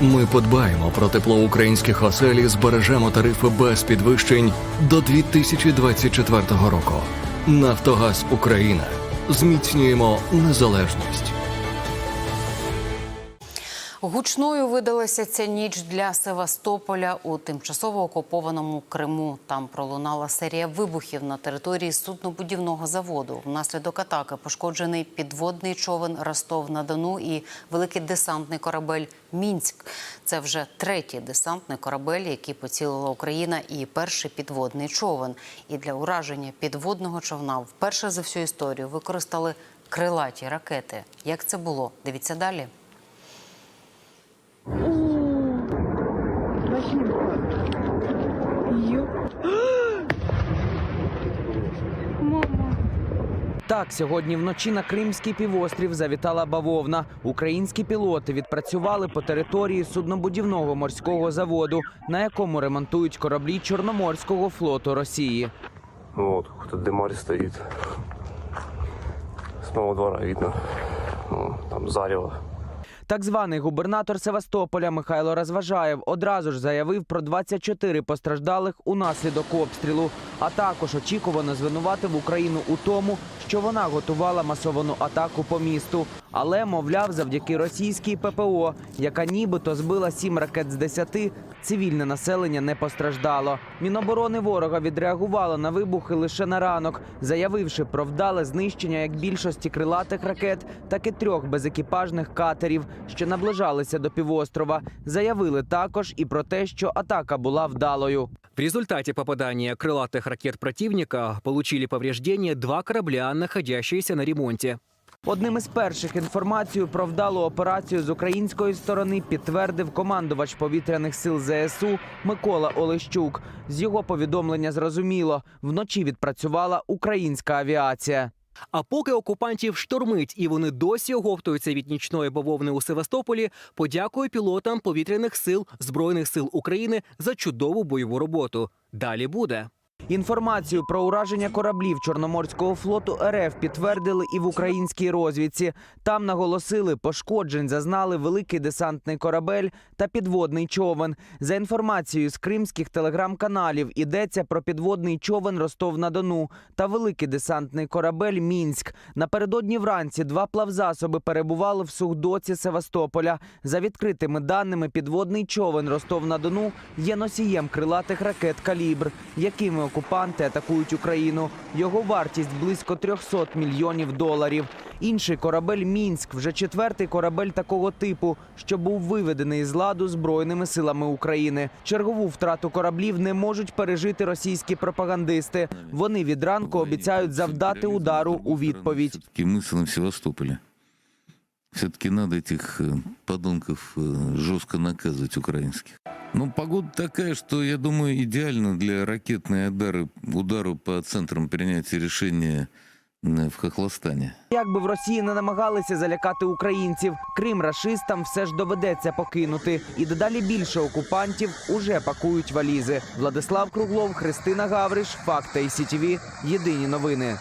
Ми подбаємо про тепло українських оселі, збережемо тарифи без підвищень до 2024 року. Нафтогаз Україна. Зміцнюємо незалежність. Гучною видалася ця ніч для Севастополя у тимчасово окупованому Криму. Там пролунала серія вибухів на території суднобудівного заводу. Внаслідок атаки пошкоджений підводний човен Ростов на Дону і великий десантний корабель Мінськ. Це вже третій десантний корабель, який поцілила Україна, і перший підводний човен. І для ураження підводного човна вперше за всю історію використали крилаті ракети. Як це було? Дивіться далі. Так, сьогодні вночі на Кримський півострів завітала бавовна. Українські пілоти відпрацювали по території суднобудівного морського заводу, на якому ремонтують кораблі Чорноморського флоту Росії. Вот, какой-то дымарь стоит. С моего двора видно. Ну, там зарево. Так званий губернатор Севастополя Михайло Розважаєв одразу ж заявив про 24 постраждалих унаслідок обстрілу, а також очікувано звинуватив Україну у тому, що вона готувала масовану атаку по місту. Але, мовляв, завдяки російській ППО, яка нібито збила сім ракет з 10, цивільне населення не постраждало. Міноборони ворога відреагувало на вибухи лише на ранок, заявивши про вдале знищення як більшості крилатих ракет, так і трьох безекіпажних катерів, що наближалися до півострова. Заявили також і про те, що атака була вдалою. В результате попадания крылатых ракет противника получили повреждения два корабля, находящиеся на ремонте. Одним із перших інформацію про вдалу операцію з української сторони підтвердив командувач повітряних сил ЗСУ Микола Олещук. З його повідомлення зрозуміло, вночі відпрацювала українська авіація. А поки окупантів штормить і вони досі оговтуються від нічної бавовни у Севастополі, подякую пілотам повітряних сил Збройних сил України за чудову бойову роботу. Далі буде. Інформацію про ураження кораблів Чорноморського флоту РФ підтвердили і в українській розвідці. Там наголосили, пошкоджень зазнали великий десантний корабель та підводний човен. За інформацією з кримських телеграм-каналів ідеться про підводний човен Ростов-на-Дону та великий десантний корабель Мінськ. Напередодні вранці два плавзасоби перебували в сухдоці Севастополя. За відкритими даними, підводний човен Ростов-на-Дону є носієм крилатих ракет «Калібр», якими окупанти атакують Україну. Його вартість близько 300 мільйонів доларів. Інший корабель Мінськ вже четвертий корабель такого типу, що був виведений з ладу збройними силами України. Чергову втрату кораблів не можуть пережити російські пропагандисти. Вони від ранку обіцяють завдати удару у відповідь. Все-таки мысль в Севастополе. Все-таки надо этих э, подонков э, жестко наказывать украинских. Ну, погода такая, что, я думаю, идеально для ракетной удары, удару по центрам принятия решения э, в Хохлостане. Як би в Росії не намагалися залякати українців, Крим рашистам все ж доведеться покинути. І дедалі більше окупантів уже пакують валізи. Владислав Круглов, Христина Гавриш, Факта і СІТВ. Єдині новини.